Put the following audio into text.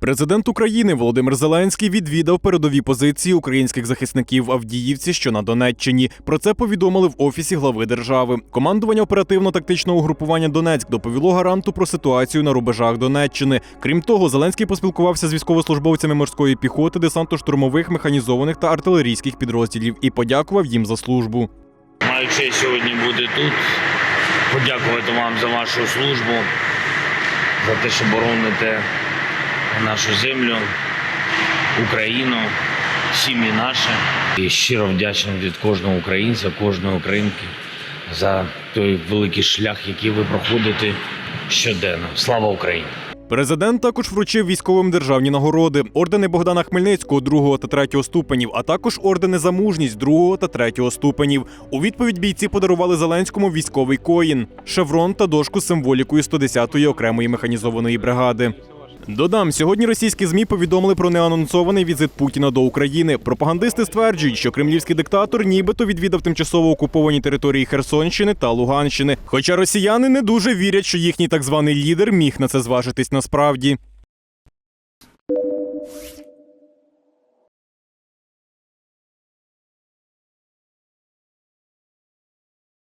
Президент України Володимир Зеленський відвідав передові позиції українських захисників Авдіївці, що на Донеччині. Про це повідомили в офісі глави держави. Командування оперативно-тактичного угрупування Донецьк доповіло гаранту про ситуацію на рубежах Донеччини. Крім того, Зеленський поспілкувався з військовослужбовцями морської піхоти, десантно-штурмових, механізованих та артилерійських підрозділів і подякував їм за службу. Маю честь сьогодні бути тут. Подякувати вам за вашу службу, за те, що бороните нашу землю, Україну, сім'ї наші. І щиро вдячний від кожного українця, кожної українки за той великий шлях, який ви проходите щоденно. Слава Україні! Президент також вручив військовим державні нагороди, ордени Богдана Хмельницького другого та третього ступенів, а також ордени за мужність другого та третього ступенів. У відповідь бійці подарували Зеленському військовий коїн, шеврон та дошку з символікою 110-ї окремої механізованої бригади. Додам, сьогодні російські змі повідомили про неанонсований візит Путіна до України. Пропагандисти стверджують, що кремлівський диктатор нібито відвідав тимчасово окуповані території Херсонщини та Луганщини. Хоча росіяни не дуже вірять, що їхній так званий лідер міг на це зважитись насправді.